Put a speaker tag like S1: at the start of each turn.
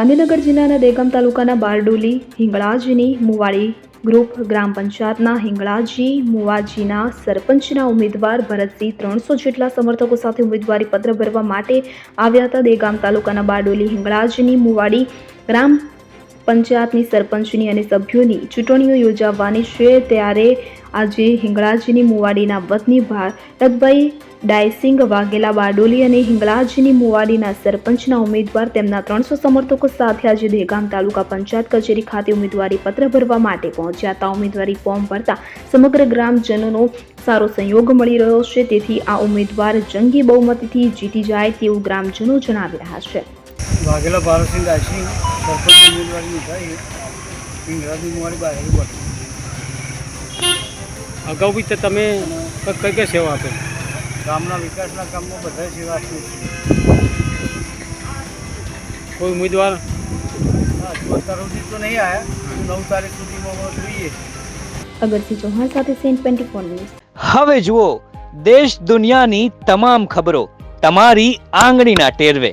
S1: ગાંધીનગર જિલ્લાના દેગામ તાલુકાના બારડોલી, હિંગળાજીની મુવાડી ગ્રુપ ગ્રામ પંચાયતના હિંગળાજી મુવાજીના સરપંચના ઉમેદવાર ભરતસિંહ ત્રણસો જેટલા સમર્થકો સાથે ઉમેદવારી પત્ર ભરવા માટે આવ્યા હતા. દેગામ તાલુકાના બારડોલી, હિંગળાજીની મુવાડી ગ્રામ પંચાયતની સરપંચની અને સભ્યોની ચૂંટણીઓ યોજાવાની છે ત્યારે આજે હિંગળાજીની મુવાડીના વતની ભારતભાઈ ડાયસિંગ વાઘેલા બારડોલી અને હિંગળાજીની મુવાડીના સરપંચના ઉમેદવાર તેમના ત્રણસો સમર્થકો સાથે આજે દહેગામ તાલુકા પંચાયત કચેરી ખાતે ઉમેદવારી પત્ર ભરવા માટે પહોંચ્યા. હતા ઉમેદવારી ફોર્મ ભરતા સમગ્ર ગ્રામજનોનો સારો સંયોગ મળી રહ્યો છે. તેથી આ ઉમેદવાર જંગી બહુમતીથી જીતી જાય તેવું ગ્રામજનો જણાવી રહ્યા છે.
S2: વાઘેલા ભારતસિંહ દાસી સરપંચ
S3: અગાઉ બી તમે કઈ કઈ સેવા આપે
S2: ગામના વિકાસના કામમાં બધા સેવા આપીએ છીએ.
S3: કોઈ ઉમેદવાર?
S2: અત્યાર સુધી તો નહીં આવ્યા નવ તારીખ સુધીમાં જોઈએ.
S1: અગરસિંહ ચૌહાણ સાથે સેન્ટ ટ્વેન્ટી ફોર ન્યૂઝ.
S4: હવે જુઓ દેશ દુનિયાની તમામ ખબરો તમારી આંગળીના ટેરવે.